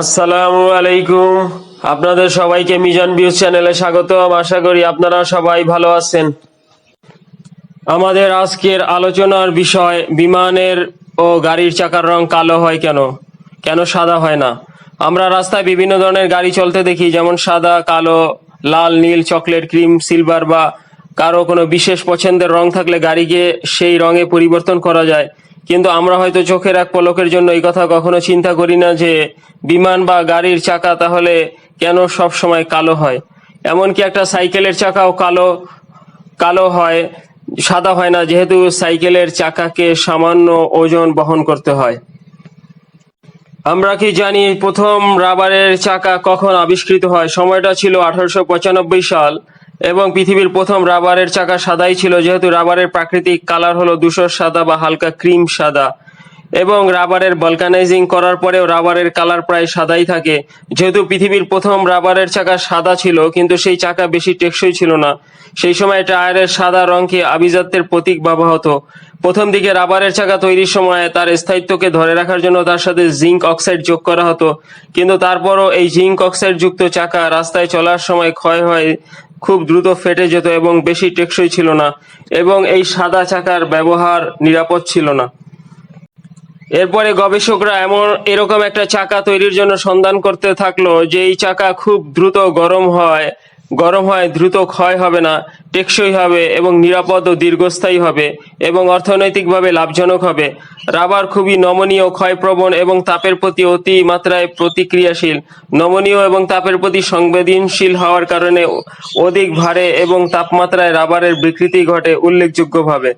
আসসালামু আলাইকুম। আপনাদের সবাইকে মিজান ভিউজ চ্যানেলে স্বাগতম। আশা করি আপনারা সবাই ভালো আছেন। আমাদের আজকের আলোচনার বিষয়, বিমানের ও গাড়ির চাকার রং কালো হয় কেন? কেন সাদা হয় না? আমরা রাস্তায় বিভিন্ন ধরনের গাড়ি চলতে দেখি, যেমন সাদা, কালো, লাল, নীল, চকলেট, ক্রিম, সিলভার বা কারও কোনো বিশেষ পছন্দের রং থাকলে গাড়িকে সেই রঙে পরিবর্তন করা যায়। কিন্তু আমরা হয়তো চোখের এক পলকের জন্য এই কথা কখনো চিন্তা করি না যে বিমান বা গাড়ির চাকা তাহলে কেন সব সময় কালো হয়। এমনকি একটা সাইকেলের চাকাও কালো কালো হয়, সাদা হয় না, যেহেতু সাইকেলের চাকাকে সামান্য ওজন বহন করতে হয়। আমরা কি জানি প্রথম রাবারের চাকা কখন আবিষ্কৃত হয়? সময়টা ছিল আঠারোশো পঁচানব্বই সাল। এবং পৃথিবীর প্রথম রাবারের চাকা সাদাই ছিল, যেহেতু রাবারের প্রাকৃতিক কালার হলো ধূসর সাদা বা হালকা ক্রিম সাদা। এবং রাবারের ভলকানাইজিং করার পরেও রাবারের কালার প্রায় সাদাই থাকে। যেহেতু পৃথিবীর প্রথম রাবারের চাকা সাদা ছিল, কিন্তু সেই চাকা বেশি টেকসই ছিল না। সেই সময় টায়ারের সাদা রঙকে আভিজাত্যের প্রতীক ভাবা হতো। প্রথম দিকে রাবারের চাকা তৈরির সময় তার স্থায়িত্বকে ধরে রাখার জন্য তার সাথে জিঙ্ক অক্সাইড যোগ করা হতো। কিন্তু তারপরও এই জিঙ্ক অক্সাইড যুক্ত চাকা রাস্তায় চলার সময় ক্ষয় হয় খুব দ্রুত ফেটে যেত এবং বেশি টেকসই ছিল না এবং এই সাদা চাকার ব্যবহার নিরাপদ ছিল না। এরপরে গবেষকরা এমন, এরকম একটা চাকা তৈরির জন্য সন্ধান করতে থাকল যে এই চাকা খুব দ্রুত গরম হয় গরম হয়, দ্রুত ক্ষয় হবে না, টেকসই হবে এবং নিরাপদ ও দীর্ঘস্থায়ী হবে এবং অর্থনৈতিকভাবে লাভজনক হবে। রাবার খুবই নমনীয়, ক্ষয়প্রবণ এবং তাপের প্রতি অতি মাত্রায় প্রতিক্রিয়াশীল। নমনীয় এবং তাপের প্রতি সংবেদনশীল হওয়ার কারণে অধিক ভারে এবং তাপমাত্রায় রাবারের বিকৃতি ঘটে উল্লেখযোগ্যভাবে।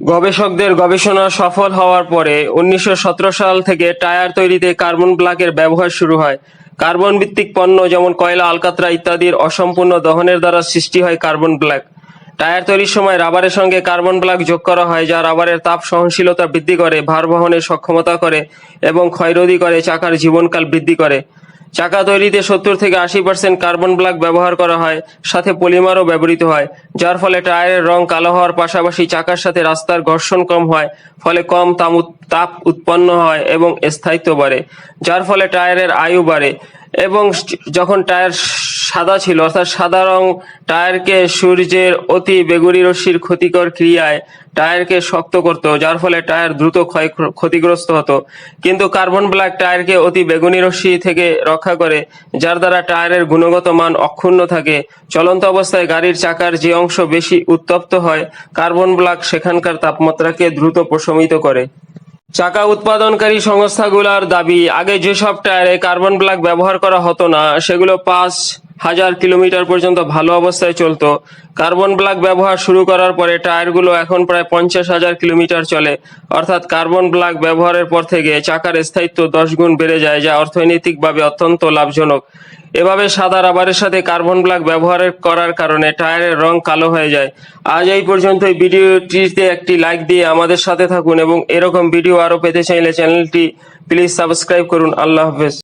গবেষকদের গবেষণা সফল হওয়ার পরে উনিশশো সতেরো সাল থেকে টায়ার তৈরিতে কার্বন ব্ল্যাকের ব্যবহার শুরু হয়। কার্বন ভিত্তিক পণ্য যেমন কয়লা, আলকাতরা ইত্যাদির অসম্পূর্ণ দহনের দ্বারা সৃষ্টি হয় কার্বন ব্ল্যাক। টায়ার তৈরির সময় রাবারের সঙ্গে কার্বন ব্ল্যাক যোগ করা হয়, যা রাবারের তাপ সহনশীলতা বৃদ্ধি করে, ভার বহনের সক্ষমতা করে এবং ক্ষয়রোধী করে, চাকার জীবনকাল বৃদ্ধি করে। চাকা তৈরিতে সত্তর থেকে আশি পার্সেন্ট কার্বন ব্ল্যাক ব্যবহার করা হয়, সাথে পলিমারও ব্যবহৃত হয়, যার ফলে টায়ারের রং কালো হওয়ার পাশাপাশি চাকার সাথে রাস্তার ঘর্ষণ কম হয়, ফলে কম তাপ উৎপন্ন হয় এবং স্থায়িত্ব বাড়ে, যার ফলে টায়ারের আয়ু বাড়ে। এবং যখন টায়ার সাদা ছিল, অর্থাৎ সাদা রং টায়ারকে সূর্যের অতি বেগুনি রশ্মির ক্ষতিকর ক্রিয়ায় টায়ারকে শক্ত করত, যার ফলে টায়ার দ্রুত ক্ষয় ক্ষতিগ্রস্ত হতো। কিন্তু কার্বন ব্ল্যাক টায়ারকে অতি বেগুনি রশ্মি থেকে রক্ষা করে, যার দ্বারা টায়ারের গুণগত মান অক্ষুণ্ণ থাকে। চলন্ত অবস্থায় গাড়ির চাকার যে অংশ বেশি উত্তপ্ত হয়, কার্বন ব্ল্যাক সেখানকার তাপমাত্রাকে দ্রুত প্রশমিত করে। চাকা উৎপাদনকারী সংস্থাগুলোর দাবি, আগে যেসব টায়ারে কার্বন ব্ল্যাক ব্যবহার করা হতো না, সেগুলো পাঁচ হাজার কিলোমিটার পর্যন্ত ভালো অবস্থায় চলতো। কার্বন ব্লাক ব্যবহার শুরু করার পরে টায়ারগুলো এখন প্রায় পঞ্চাশ হাজার কিলোমিটার চলে। অর্থাৎ কার্বন ব্ল্যাক ব্যবহারের পর থেকে চাকার স্থায়িত্ব দশ গুণ বেড়ে যায়, যা অর্থনৈতিকভাবে অত্যন্ত লাভজনক। এভাবে সাদা রাবারের সাথে কার্বন ব্ল্যাক ব্যবহার করার কারণে টায়ারের রং কালো হয়ে যায়। আজ এই পর্যন্ত এই ভিডিওটিতে একটি লাইক দিয়ে আমাদের সাথে থাকুন এবং এরকম ভিডিও আরও পেতে চাইলে চ্যানেলটি প্লিজ সাবস্ক্রাইব করুন। আল্লাহ হাফেজ।